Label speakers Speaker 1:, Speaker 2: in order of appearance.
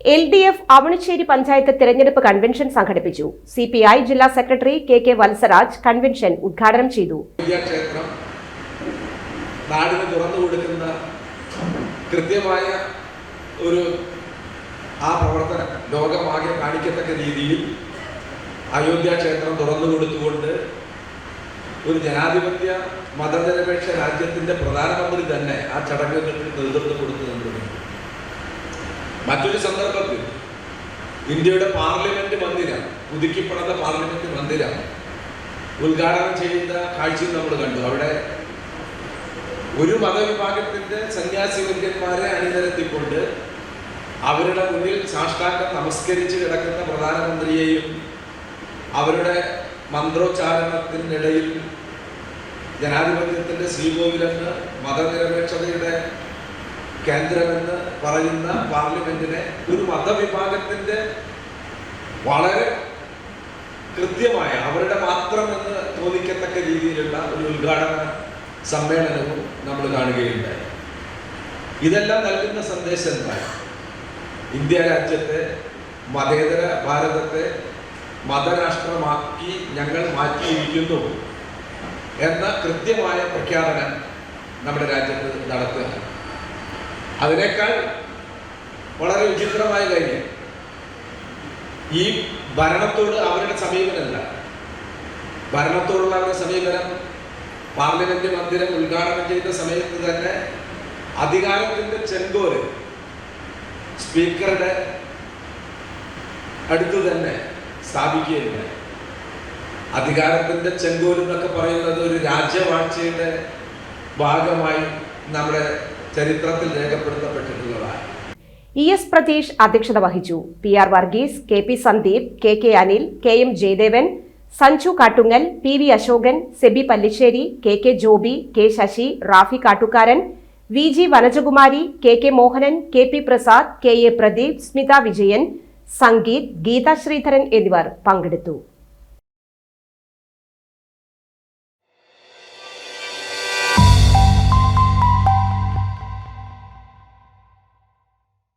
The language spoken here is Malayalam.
Speaker 1: L D F Avanissery panchayat തിരഞ്ഞെടുപ്പ് കൺവെൻഷൻ സംഘടിപ്പിച്ചു. സി പി ഐ ജില്ലാ secretary K K Valsaraj convention ഉദ്ഘാടനം ചെയ്തു.
Speaker 2: നാടിന് തുറന്നു കൊടുക്കുന്ന കൃത്യമായ ഒരു ആ പ്രവർത്തനം ലോകമാകെ കാണിക്കത്തക്ക രീതിയിൽ അയോധ്യ ക്ഷേത്രം തുറന്നു കൊടുത്തുകൊണ്ട് ഒരു ജനാധിപത്യ മതനിരപേക്ഷ രാജ്യത്തിന്റെ പ്രധാനമന്ത്രി തന്നെ ആ ചടങ്ങുകൾക്ക് നേതൃത്വം കൊടുക്കുന്നുണ്ട് മറ്റൊരു സന്ദർഭത്തിൽ ഇന്ത്യയുടെ പാർലമെന്റ് മന്ദിരം പുതുക്കിപ്പണത പാർലമെന്റ് മന്ദിരം ഉദ്ഘാടനം ചെയ്യുന്ന കാഴ്ചയും നമ്മൾ കണ്ടു. അവിടെ ഒരു മതവിഭാഗത്തിന്റെ സന്യാസി വര്യന്മാരെ അണിനിരത്തിക്കൊണ്ട് അവരുടെ മുന്നിൽ സാഷ്ടാംഗം നമസ്കരിച്ച് കിടക്കുന്ന പ്രധാനമന്ത്രിയെയും അവരുടെ മന്ത്രോച്ചാരണത്തിനിടയിൽ ജനാധിപത്യത്തിന്റെ ശ്രീകോവിലെന്ന് മതനിരപേക്ഷതയുടെ കേന്ദ്രമെന്ന് പറയുന്ന പാർലമെന്റിനെ ഒരു മതവിഭാഗത്തിന്റെ വളരെ കൃത്യമായ അവരുടെ മാത്രം എന്ന് തോന്നിക്കത്തക്ക രീതിയിലുള്ള ഒരു ഉദ്ഘാടന സമ്മേളനവും നമ്മൾ കാണുകയുണ്ടായി. ഇതെല്ലാം നൽകുന്ന സന്ദേശം എന്താണ് ഇന്ത്യ രാജ്യത്തെ മതേതര ഭാരതത്തെ മതരാഷ്ട്രമാക്കി ഞങ്ങൾ മാറ്റിയിരിക്കുന്നു എന്ന കൃത്യമായ പ്രഖ്യാപനം നമ്മുടെ രാജ്യത്ത് നടത്തുക അതിനേക്കാൾ വളരെ വിചിത്രമായ കാര്യം ഈ ഭരണത്തോട് അവരുടെ സമീപനമല്ല. ഭരണത്തോടുള്ള അവരുടെ സമീപനം പാർലമെന്റ് മന്ദിരം ഉദ്ഘാടനം ചെയ്ത സമയത്ത് തന്നെ അധികാരത്തിന്റെ ചെങ്കോൽ സ്പീക്കറുടെ അടുത്ത് തന്നെ സ്ഥാപിക്കുകയില്ല അധികാരത്തിന്റെ ചെങ്കോൽ എന്നൊക്കെ പറയുന്നത് ഒരു രാജ്യവാഴ്ചയുടെ ഭാഗമായി നമ്മുടെ ചരിത്രത്തിൽ രേഖപ്പെടുത്തപ്പെട്ടിട്ടുള്ളതാണ്.
Speaker 1: ഇ എസ് പ്രതീഷ് അധ്യക്ഷത വഹിച്ചു. P R Varghese K P Sandeep K K Anil K M Jayadevan Sanju Kattungal P V Ashokan Seby Pallissery K K Joby K Sasi Rafi Kattukaran V G Vanajakumari K K Mohanan K P Prasad K A Pradeep Smitha Vijayan Sangeeth Geetha Sreedharan എന്നിവർ പങ്കെടുത്തു.